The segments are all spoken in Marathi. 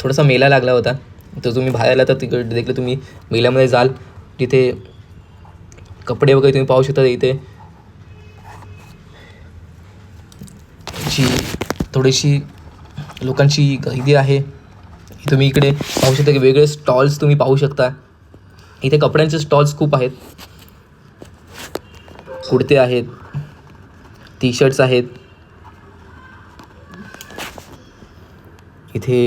थोडासा मेला लागला होता. तर तुम्ही बाहेर आला तर तिकडे देखील तुम्ही मेल्यामध्ये जाल. तिथे कपडे वगैरे तुम्ही पाहू शकता इथे. जी थोडीशी लोकांची गर्दी आहे. तुम्ही इकडे पाहू शकता की वेगळे स्टॉल्स तुम्ही पाहू शकता. इथे कपड्यांचे स्टॉल्स खूप आहेत. कुर्ते आहेत. टी शर्ट्स आहेत. इथे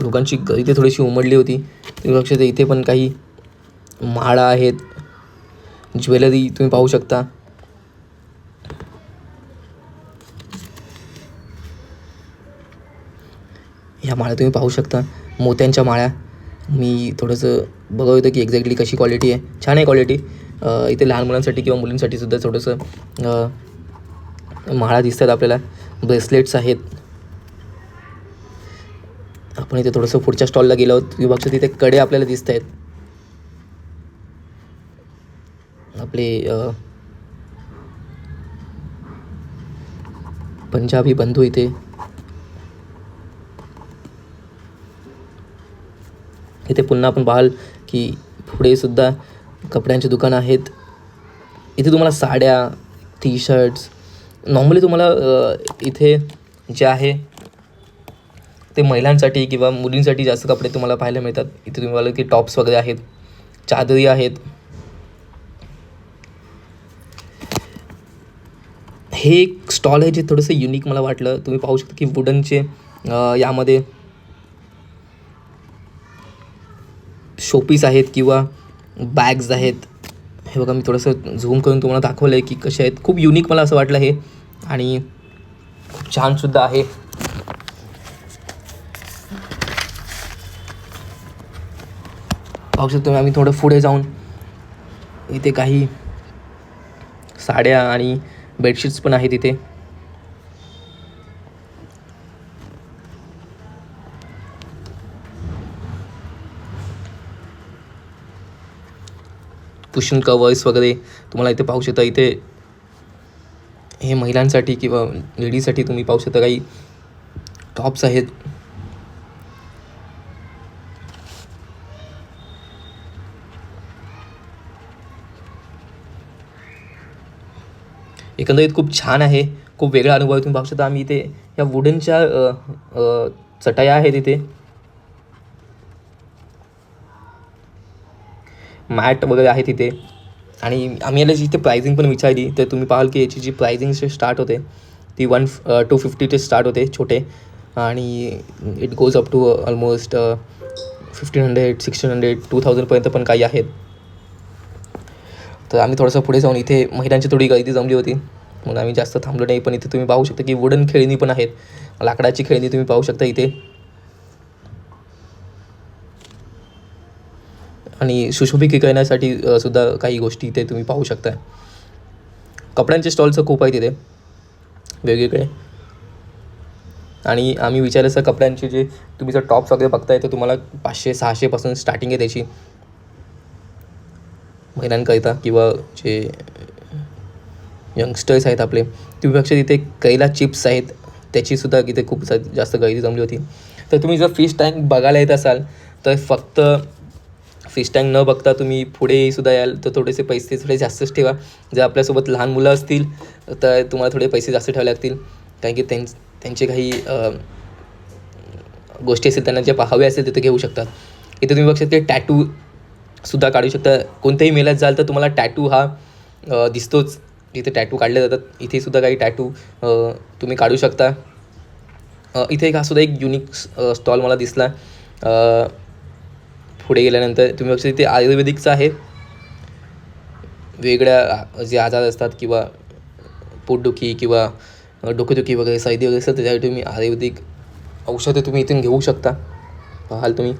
लोकांची इथे थोडीशी उमडली होती. तुम्ही इथे पण काही माळा आहेत. ज्वेलरी तुम्ही पाहू शकता. ह्या माळ्या तुम्ही पाहू शकता. मोत्यांच्या माळ्या मी थोडंसं बघत होतं की एक्झॅक्टली कशी क्वालिटी आहे. छान आहे क्वालिटी इथे लहान मुलांसाठी किंवा मुलींसाठी सुद्धा थोडंसं माळा दिसतात आपल्याला. ब्रेसलेट्स आहेत. आपण इथे थोडंसं पुढच्या स्टॉलला गेलो आहोत. तुम्ही तिथे कडे आपल्याला दिसत आहेत. आपले पंजाबी बंधू इथे. इथे पुन्हा आपण पाहाल की पुढे सुद्धा कपड्यांची दुकानं आहेत. इथे तुम्हाला साड्या टी शर्ट्स नॉर्मली तुम्हाला इथे जे आहे ते महिलांसाठी किंवा मुलींसाठी जास्त कपडे तुम्हाला पाहायला मिळतात. इथे तुम्ही पाहिलं की टॉप्स वगैरे आहेत चादरी आहेत. हे एक स्टॉल आहे जे थोडंसं युनिक मला वाटलं. तुम्ही पाहू शकता की वुडनचे यामध्ये शोपीस आहेत किंवा बॅग्स आहेत. हे बघा मी थोडंसं झूम करून तुम्हाला दाखवलं आहे की कसे आहेत. खूप युनिक मला असं वाटलं हे. आणि खूप छानसुद्धा आहे. पाहू शकतो आम्ही थोडं पुढे जाऊन इथे काही साड्या आणि बेडशीट्स पण आहेत इथे. कुशन कवर्स वगैरे तुम्हाला इथे पाहू शकता. इथे हे महिलांसाठी किंवा लेडीजसाठी तुम्ही पाहू शकता. काही टॉप्स आहेत. एकंदरीत खूप छान आहे खूप वेगळा अनुभव आहे. तुम्ही पाहू शकता आम्ही इथे या वुडनच्या चटया आहेत इथे. मॅट वगैरे आहे तिथे आणि आम्ही याला जिथे प्रायझिंग पण विचारली. तर तुम्ही पाहाल की याची जी प्रायझिंग स्टार्ट होते ती वन टू फिफ्टी ते स्टार्ट होते छोटे. आणि it goes up to almost fifteen hundred sixteen hundred two थाउजंडपर्यंत पण काही आहेत. तर आम्ही थोडंसं पुढे जाऊन इथे महिलांची थोडी गर्दी जमली होती. म्हणून आम्ही जास्त थांबलो नाही पण इथे तुम्ही पाहू शकता की वुडन खेळणी पण आहेत. लाकडाची खेळणी तुम्ही पाहू शकता इथे. आणि सुशोभिकी करण्यासाठी सुद्धा काही गोष्टी इथे तुम्ही पाहू शकता. कपड्यांचे स्टॉलचं खूप आहे तिथे वेगवेगळे. आणि आम्ही विचारलं सर कपड्यांचे जे तुम्ही जर टॉप्स वगैरे बघताय तर तुम्हाला पाचशे सहाशेपासून स्टार्टिंग आहे त्याची. महिलांकरिता किंवा जे यंगस्टर्स आहेत आपले तुम्हीपेक्षा तिथे कैला चिप्स आहेत त्याचीसुद्धा तिथे खूप जास्त गर्दी जमली होती. तर तुम्ही जर फिश टँक बघायला येत असाल तर फक्त फिश टँक न बघता तुम्ही पुढे सुद्धा याल तर थोडेसे पैसे थोडे जास्तच ठेवा. जर आपल्यासोबत लहान मुलं असतील तर तुम्हाला थोडे पैसे जास्त ठेवावे लागतील. कारण की त्यां त्यांचे काही गोष्टी असतील त्यांना जे पाहावे असेल तिथे घेऊ शकतात इथे तुम्ही बघू शकता टॅटू सुद्धा काढू शकता. कोणत्याही मेलात जाल तर तुम्हाला टॅटू हा दिसतोच. इथे टॅटू काढले जातात. इथे सुद्धा काही टॅटू तुम्ही काढू शकता. इथे एक हा सुद्धा एक युनिक स्टॉल मला दिसला. पुढे गेल्यानंतर तुम्ही बघू इथे आयुर्वेदिकचं आहे. वेगळ्या जे आजार असतात किंवा पोटदुखी किंवा डोकेदुखी वगैरे सर्दी वगैरे असतात त्याच्यासाठी तुम्ही आयुर्वेदिक औषधं तुम्ही इथून घेऊ शकता. पाहाल तुम्ही.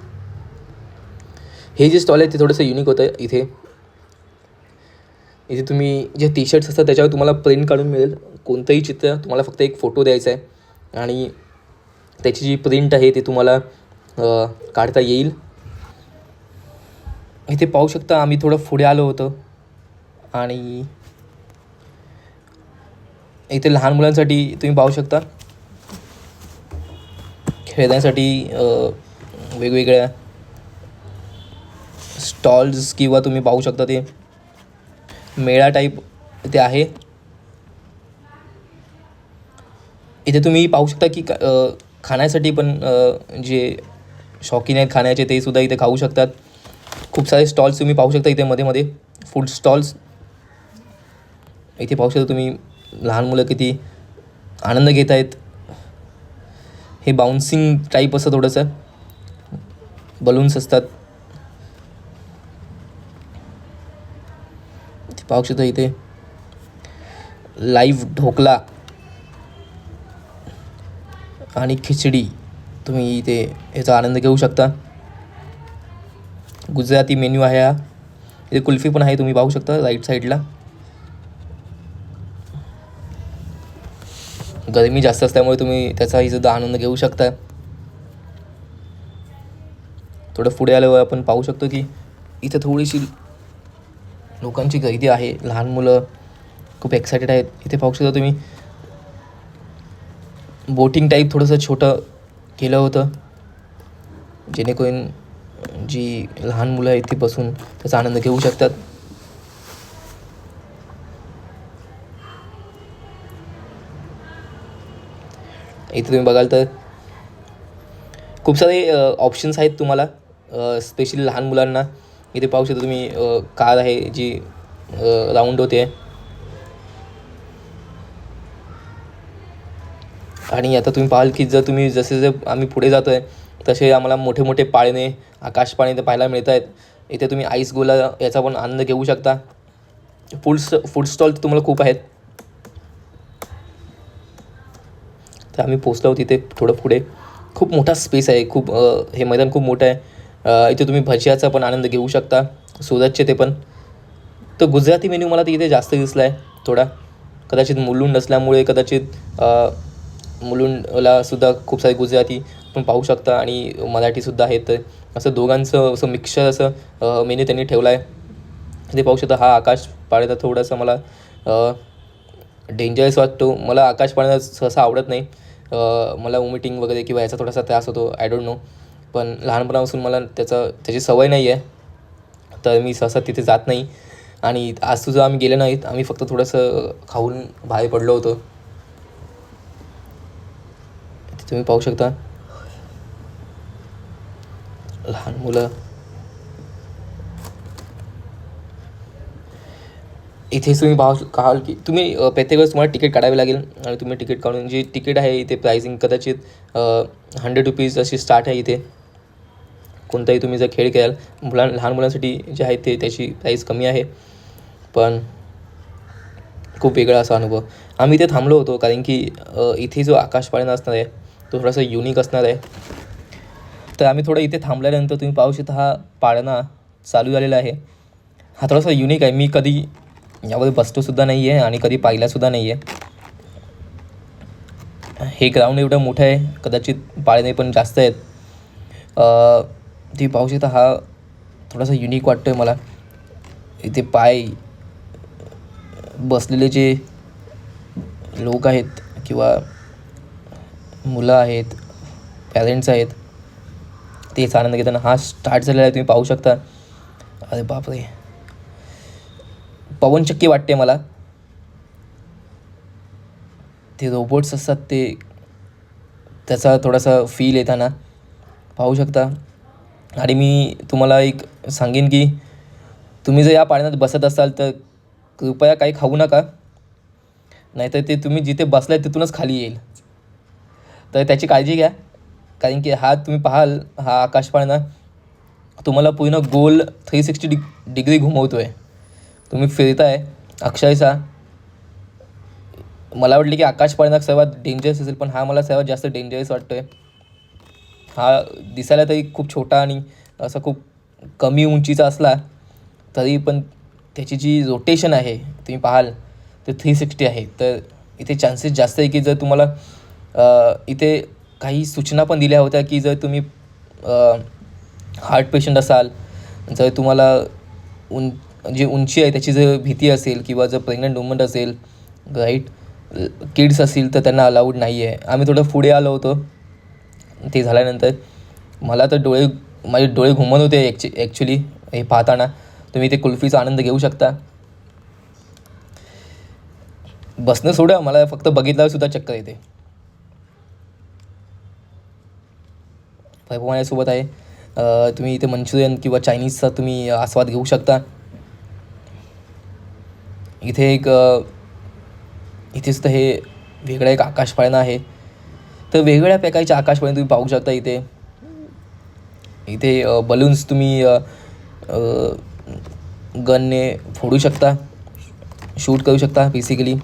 हे जे स्टॉल आहे ते थोडंसं युनिक होतं इथे. इथे तुम्ही जे टी शर्ट्स असतात त्याच्यावर तुम्हाला प्रिंट काढून मिळेल. कोणतंही चित्र तुम्हाला फक्त एक फोटो द्यायचा आहे. आणि त्याची जी प्रिंट आहे ती तुम्हाला काढता येईल. इथे पाहू शकता आम्ही थोडं पुढे आलो होतो. आणि इथे लहान मुलांसाठी तुम्ही पाहू शकता. खेळण्यासाठी वेगवेगळ्या स्टॉल्स किंवा तुम्ही पाहू शकता ते. मेळा टाईप ते आहे. इथे तुम्ही पाहू शकता की का- खाण्यासाठी पण जे शौकीन आहेत खाण्याचे ते सुद्धा इथे खाऊ शकतात. खूप सारे स्टॉल्स तुम्ही पाहू शकता इथे मध्ये मध्ये. फूड स्टॉल्स इथे पाहू शकता तुम्ही लहान मुलं किती आनंद घेत आहेत. हे बाउन्सिंग टाईप असं थोडंसं. बलून्स असतात. पाहू शकता इथे. लाईव्ह ढोकला आणि खिचडी तुम्ही इथे याचा आनंद घेऊ शकता. गुजराती मेन्यू आहे हा. इथे कुल्फी पण आहे तुम्ही पाहू शकता राईट साईडला गरमी जास्त असल्यामुळे तुम्ही त्याचाही सुद्धा आनंद घेऊ शकता. थोडं पुढे आल्यावर आपण पाहू शकतो की इथे थोडीशी लोकांची गर्दी आहे लहान मुलं खूप एक्सायटेड आहेत. इथे पाहू शकता तुम्ही बोटिंग टाईप थोडंसं छोटं केलं होतं. जेणेकरून जी लहान मुलं आहेत ती बसून त्याचा आनंद घेऊ शकतात. इथे तुम्ही बघाल तर खूप सारे ऑप्शन्स आहेत तुम्हाला स्पेशली लहान मुलांना. इथे पाहू शकता तुम्ही कार आहे जी राऊंड होते. आणि आता तुम्ही पाहाल की जर तुम्ही जसे जसे आम्ही पुढे जातो आहे तसे आम्हाला मोठे मोठे पाळणे आकाश पाळणे इथे पाहायला मिळत आहेत इथे तुम्ही आईस गोला याचा पण आनंद घेऊ शकता. फूड फूड स्टॉल तुम्हाला खूप आहेत. तर आम्ही पोचलो आहोत इथे थोडं पुढे. खूप मोठा स्पेस आहे खूप हे मैदान खूप मोठं आहे. इथे तुम्ही भजियाचा पण आनंद घेऊ शकता सुरतचे ते पण. तर गुजराती मेन्यू मला तिथे जास्त दिसला आहे थोडा. कदाचित मुलुंड असल्यामुळे कदाचित मुलुंडलासुद्धा मुलुंडला सुद्धा खूप सारे गुजराती पण पाहू शकता आणि मराठीसुद्धा आहेत. तर असं दोघांचं असं मिक्सर असं मेन्यू त्यांनी ठेवला आहे ते पाहू शकता हा आकाश पाळायचा थोडासा मला डेंजरस वाटतो. मला आकाश पाळायला सहसा आवडत नाही. मला वॉमिटिंग वगैरे किंवा याचा थोडासा त्रास होतो आय डोंट नो पण लहानपणापासून मला त्याचा त्याची सवय नाही आहे. तर मी सहसा तिथे जात नाही. आणि आज सुद्धा आम्ही गेलो नाहीत. आम्ही फक्त थोडंसं खाऊन बाहेर पडलो होतो. ते तुम्ही पाहू शकता. लहान मुलं. इथेच तुम्ही पाहू काल की तुम्ही प्रत्येक वेळेस तुम्हाला तिकीट काढावे लागेल. आणि तुम्ही तिकीट काढून जी तिकीट आहे इथे प्राइसिंग कदाचित हंड्रेड रुपीज अशी स्टार्ट आहे इथे. कोणताही तुम्ही जर खेळ खेळाल मुलां लहान मुलांसाठी जे आहे ते त्याची प्राईस कमी आहे. पण खूप वेगळा असा अनुभव. आम्ही इथे थांबलो होतो कारण की इथे जो आकाश पाळणा असणार आहे तो थोडासा युनिक असणार आहे. तर आम्ही थोडं इथे थांबल्यानंतर तुम्ही पाहू शकता हा पाळणा चालू झालेला आहे. हा थोडासा युनिक आहे. मी कधी यावर बसतोसुद्धा नाही आहे आणि कधी पाहिलासुद्धा नाही आहे हे ग्राउंड एवढं मोठं आहे. कदाचित पाळणे पण जास्त आहेत. तुम्ही पाहू शकता हा थोडासा युनिक वाटतो आहे मला. इथे पाय बसलेले जे लोक आहेत किंवा मुलं आहेत पॅरेंट्स आहेत तेच आनंद घेताना हा स्टार्ट झालेला आहे तुम्ही पाहू शकता. अरे बापरे. पवनचक्की वाटते मला. ते रोबोट्स असतात ते. त्याचा थोडासा फील येताना. पाहू शकता. आणि मी तुम्हाला एक सांगेन की तुम्ही जर या पाण्यात बसत असाल तर कृपया काही खाऊ नका. नाहीतर ते तुम्ही जिथे बसलाय तिथूनच खाली येईल. तर त्याची काळजी घ्या. कारण की हा तुम्ही पाहाल हा आकाश पाळणा तुम्हाला पूर्ण गोल थ्री सिक्स्टी डिग डिग्री घुमवतो आहे तुम्ही फिरताय अक्षरशः. मला वाटलं की आकाश पाळणा सर्वात डेंजरस असेल पण हा मला सर्वात जास्त डेंजरस वाटतो आहे हा दिसायला तरी खूप छोटा आणि असा खूप कमी उंचीचा असला तरी पण त्याची जी रोटेशन आहे तुम्ही पाहाल तर थ्री सिक्स्टी आहे. तर इथे चान्सेस जास्त आहे की जर तुम्हाला इथे काही सूचना पण दिल्या होत्या की जर तुम्ही हार्ट पेशंट असाल जर तुम्हाला उं जी उंची आहे त्याची जर भीती असेल किंवा जर प्रेग्नंट वुमन असेल राईट किड्स असतील तर त्यांना अलाउड नाही आहे आम्ही थोडं पुढे आलो होतो. ते झाल्यानंतर मला तर डोळे माझे डोळे घुमत होते ॲक्चु ॲक्च्युली हे पाहताना. तुम्ही ते कुल्फीचा आनंद घेऊ शकता. बसणं सोडा मला फक्त बघितल्यावर सुद्धा चक्कर येते. वैभव माझ्यासोबत आहे. तुम्ही इथे मंचुरियन किंवा चायनीजचा तुम्ही आस्वाद घेऊ शकता. इथे एक अं, इथेच तर हे वेगळं एक आकाशपाळणं आहे. तर वेगवेगळ्या प्रकारचे आकाशवाणी तुम्ही पाहू शकता इथे. इथे बलून्स तुम्ही गनने फोडू शकता शूट करू शकता बेसिकली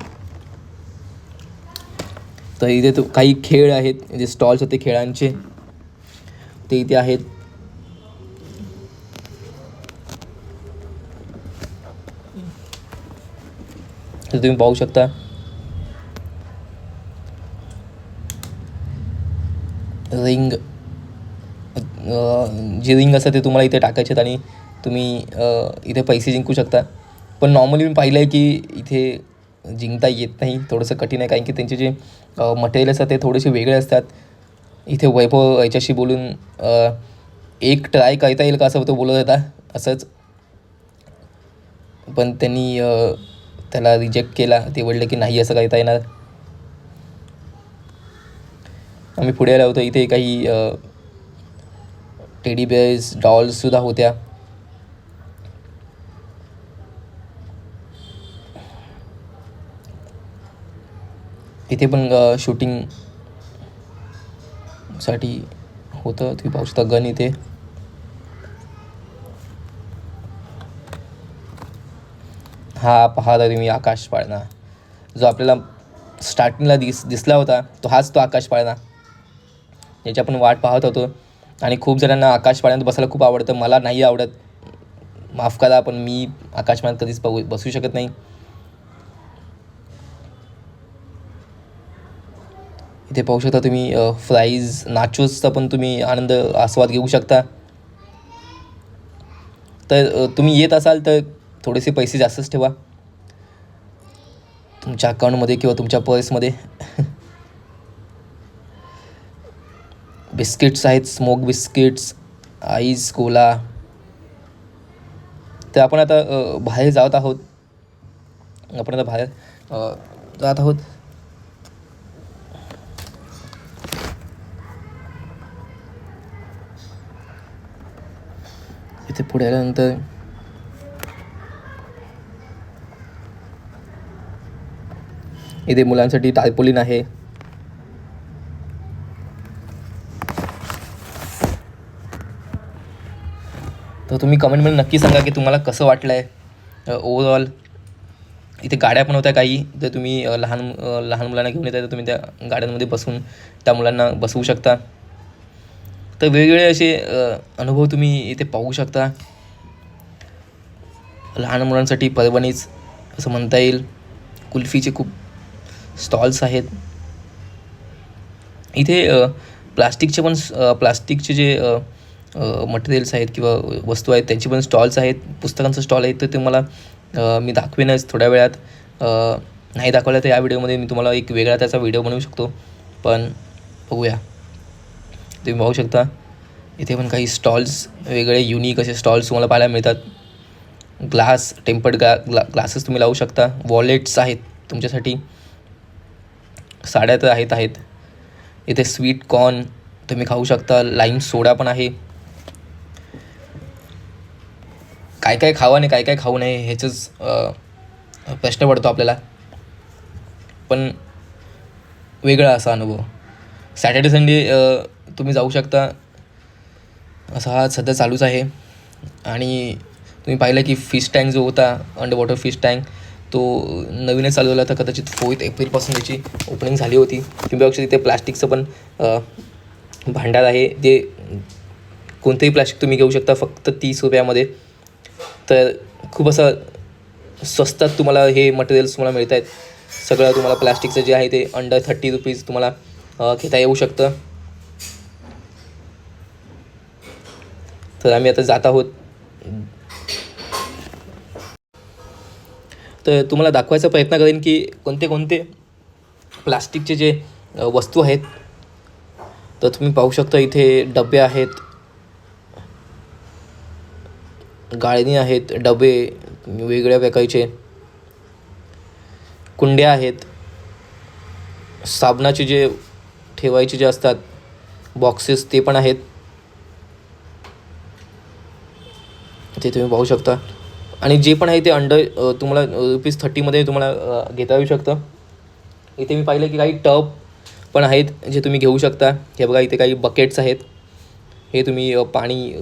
तर इथे तो काही खेळ आहेत जे स्टॉल्स होते खेळांचे. ते इथे आहेत. तर तुम्ही पाहू शकता. रिंग जे रिंग असतं ते तुम्हाला इथे टाकायचे आहेत आणि तुम्ही इथे पैसे जिंकू शकता. पण नॉर्मली मी पाहिलं आहे की इथे जिंकता येत नाही थोडंसं कठीण आहे कारण की त्यांचे जे मटेरियल असतात ते थोडेसे वेगळे असतात. इथे वैभव याच्याशी बोलून एक ट्राय करता येईल का असं तो बोलत होता असंच. पण त्यांनी त्याला रिजेक्ट केला. ते बोलले की नाही असं करता येणार. आम्ही पुढे आलो होतो इथे काही टेडी बेअर्स डॉल्ससुद्धा होत्या. इथे पण शूटिंगसाठी होतं तुम्ही पाहू शकता गन इथे. हा पाहता तुम्ही आकाश पाळणा. जो आपल्याला स्टार्टिंगला दिस दिसला होता तो हाच तो आकाश पाळणा. याची आपण वाट पाहत होतो. आणि खूप जणांना आकाशपाळ्यात बसायला खूप आवडतं. मला नाही आवडत. माफ करा पण मी आकाशवाण्यात कधीच पाहू बसू शकत नाही. इथे पाहू शकता तुम्ही फ्राईज नाचोसचा पण तुम्ही आनंद आस्वाद घेऊ शकता. तर तुम्ही येत असाल तर थोडेसे पैसे जास्तच ठेवा. तुमच्या अकाउंटमध्ये किंवा तुमच्या पर्समध्ये बिस्किट्स आहेत स्मोक बिस्किट्स आईस कोला. तर आपण आता बाहेर जात आहोत. आपण आता बाहेर जात आहोत. इथे पुढे आल्यानंतर इथे मुलांसाठी टायपोलिन आहे. तर तुम्ही कमेंटमध्ये नक्की सांगा की तुम्हाला कसं वाटलं आहे ओवरऑल इथे गाड्या पण होत्या काही तर तुम्ही लहान लहान मुलांना घेऊन येता तर तुम्ही त्या गाड्यांमध्ये बसून त्या मुलांना बसवू शकता. तर वेगवेगळे असे अनुभव तुम्ही इथे पाहू शकता. लहान मुलांसाठी परभणीच असं म्हणता येईल. कुल्फीचे खूप स्टॉल्स आहेत. इथे प्लास्टिकचे पण प्लास्टिकचे जे मटेरियल्स आहेत किंवा वस्तू आहेत त्यांचे पण स्टॉल्स आहेत पुस्तकांचं स्टॉल आहे तर ते मला मी दाखवेनच थोड्या वेळात. नाही दाखवलं तर या व्हिडिओमध्ये मी तुम्हाला एक वेगळा त्याचा व्हिडिओ बनवू शकतो. पण बघूया. तुम्ही पाहू शकता इथे पण काही स्टॉल्स वेगळे युनिक असे स्टॉल्स तुम्हाला पाहायला मिळतात. ग्लास टेम्पर्ड ग्ला ग्ला ग्लासेस तुम्ही लावू शकता. वॉलेट्स आहेत तुमच्यासाठी. साड्या तर आहेत आहेत. इथे स्वीट कॉर्न तुम्ही खाऊ शकता. लाईम सोडा पण आहे. काय काय खावं आणि काय काय खाऊ नये ह्याचंच प्रश्न पडतो आपल्याला. पण वेगळा असा अनुभव. सॅटर्डे संडे तुम्ही जाऊ शकता. असा हा सध्या चालूच आहे. आणि तुम्ही पाहिलं की फिश टँक जो होता अंडर वॉटर फिश टँक तो नवीनच चालू झाला तर कदाचित फोर्थ एप्रिलपासून त्याची ओपनिंग झाली होती. तुम्ही बघू शकता तिथे प्लास्टिकचं पण भांडार आहे. ते कोणतंही प्लास्टिक तुम्ही घेऊ शकता. फक्त तीस रुपयामध्ये. तर खूप असं स्वस्तात तुम्हाला हे मटेरियल्स तुम्हाला मिळत आहेत. सगळं तुम्हाला प्लास्टिकचं जे आहे ते अंडर थर्टी रुपीज तुम्हाला घेता येऊ शकतं. तर आम्ही आता जात आहोत. तर तुम्हाला दाखवायचा प्रयत्न करेन की कोणते कोणते प्लास्टिकचे जे वस्तू आहेत तर तुम्ही पाहू शकता इथे डबे आहेत गाळणी आहेत डबे वेगळ्या प्रकारचे कुंड्या आहेत. साबणाचे जे ठेवायचे जे असतात बॉक्सेस ते पण आहेत. ते तुम्ही पाहू शकता. आणि जे पण आहे ते अंडर तुम्हाला रुपीज थर्टीमध्ये तुम्हाला घेता येऊ शकतं. इथे मी पाहिलं की काही टब पण आहेत जे तुम्ही घेऊ शकता. हे बघा इथे काही बकेट्स आहेत. हे तुम्ही पाणी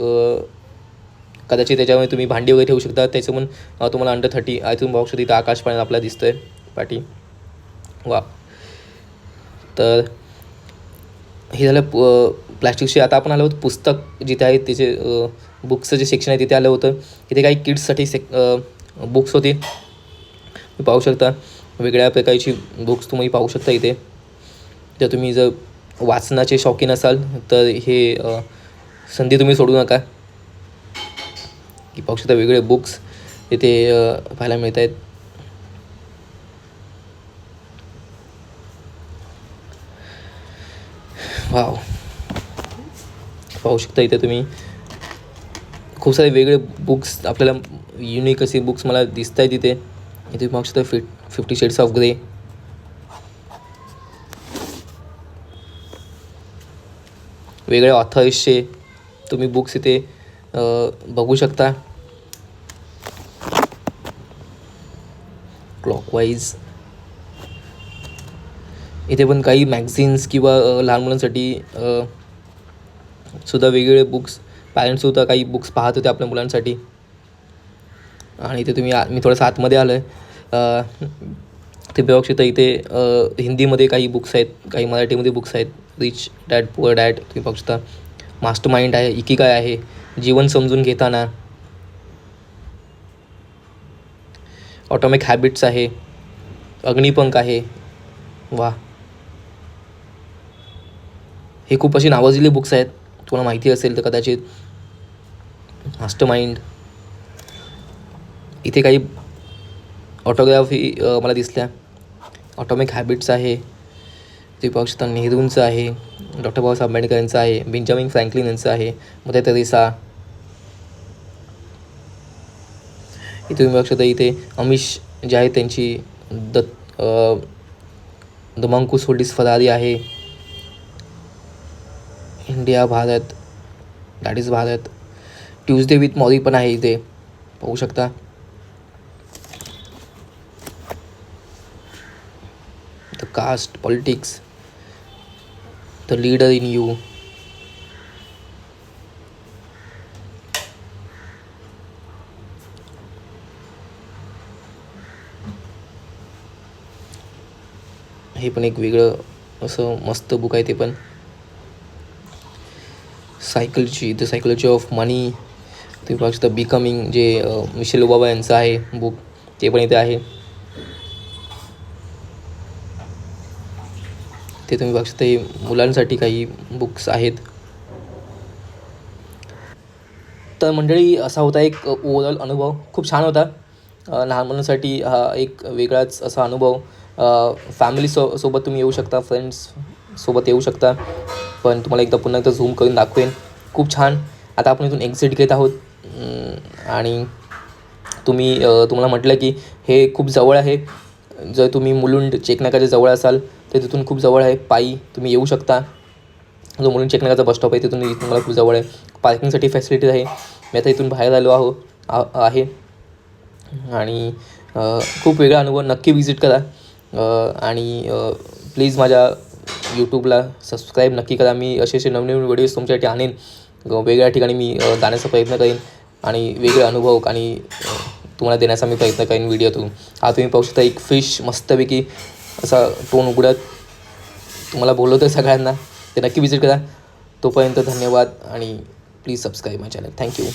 कदाचित त्याच्यामध्ये तुम्ही भांडी वगैरे ठेवू शकता. त्याचं पण तुम्हाला अंडर थर्टी आहे तुम्ही पाहू शकता इथं आकाश पाण्यात आपल्याला दिसतंय. पाठी वा तर हे झालं प्लॅस्टिकचे आता आपण आलो आहोत पुस्तक जिथे आहे तिचे बुक्सचं जे सेक्शन आहे तिथे आलं होतं. इथे काही किड्ससाठी सेक बुक्स होते. तुम्ही पाहू शकता. वेगळ्या प्रकारची बुक्स तुम्ही पाहू शकता इथे. जर तुम्ही जर वाचनाचे शौकीन असाल तर हे संधी तुम्ही सोडू नका. की पाहू शकता वेगळे बुक्स इथे पाहायला मिळत आहेत वाव पाहू शकता इथे तुम्ही. खूप सारे वेगळे बुक्स आपल्याला युनिक असे बुक्स मला दिसत आहेत इथे इथे पाहू शकता फिट फिफ्टी शेड्स ऑफ ग्रे वेगळ्या ऑथर्सचे तुम्ही बुक्स इथे बघू शकता. क्लॉकवाईज इथे पण काही मॅगझिन्स किंवा लहान मुलांसाठी सुद्धा वेगवेगळे बुक्स पॅरेंट्ससुद्धा काही बुक्स पाहत होते आपल्या मुलांसाठी. आणि इथे तुम्ही आ मी थोडंसं आतमध्ये आलो आहे ते बघू शकता इथे हिंदीमध्ये काही बुक्स आहेत काही मराठीमध्ये बुक्स आहेत. रिच डॅड पुअर डॅड तुम्ही बघू शकता. मास्टर माइंड आहे इकी काय आहे? जीवन समजून घेताना. ऑटोमिक हॅबिट्स आहे. अग्निपंख आहे. वा हे खूप अशी नावाजलेली बुक्स आहेत. तुम्हाला माहिती असेल तर कदाचित. मास्टर माइंड इथे काही ऑटोग्राफी मला दिसल्या. ऑटोमिक हॅबिट्स आहे. ते नेहरूंचं आहे. डॉक्टर बाबासाहेब आंबेडकर यांचं आहे. बेंजामिन फ्रँकलिन यांचं आहे. मदर तेरेसा इथे तुम्ही बघू शकता इथे अमिश जे आहे त्यांची Datta the monk who sold his Ferrari आहे. India Bharat that is Bharat. Tuesday with Morrie पण आहे इथे. पाहू शकता. The caste politics the leader in you हे पण एक वेगळं असं मस्त बुक आहे ते पण. सायकलची द सायकलची ऑफ मनी तुम्ही पाहू शकता बिकमिंग जे मिशेल ओबाबा यांचं आहे बुक ते पण इथे आहे. ते तुम्ही बघू शकता हे मुलांसाठी काही बुक्स आहेत. तर मंडळी असा होता एक ओवरऑल अनुभव. खूप छान होता. लहान मुलांसाठी हा एक वेगळाच असा अनुभव. फॅमिली सो सोबत तुम्ही येऊ शकता फ्रेंड्स सोबत येऊ शकता. पण तुम्हाला एकदा पुन्हा एकदा झूम करून दाखवेन. खूप छान. आता आपण इथून एक्झिट घेत आहोत. आणि तुम्ही तुम्हाला म्हटलं की हे खूप जवळ आहे. जर तुम्ही मुलुंड चेकनाकाच्या जवळ असाल तर तिथून खूप जवळ आहे. पायी तुम्ही येऊ शकता. जो मुलुंड चेकनाकाचा बस स्टॉप आहे तिथून इथून मला खूप जवळ आहे. पार्किंगसाठी फॅसिलिटीज आहे. मी आता इथून बाहेर आलो आहो आ- आहे. आणि खूप वेगळा अनुभव. नक्की विजिट करा. आणि प्लीज माझ्या यूट्यूबला सबस्क्राईब नक्की करा. मी असे असे नवनवीन व्हिडिओज तुमच्यासाठी आणेन. वेगळ्या ठिकाणी मी जाण्याचा प्रयत्न करेन आणि वेगळे अनुभव आणि तुम्हाला देण्याचा मी प्रयत्न करेन व्हिडिओतून हा तुम्ही पाहू शकता एक फिश मस्तपैकी असा तोंड उघडत. तुम्हाला बोलवतो सगळ्यांना. ते नक्की विजिट करा. तोपर्यंत धन्यवाद आणि please subscribe my channel thank you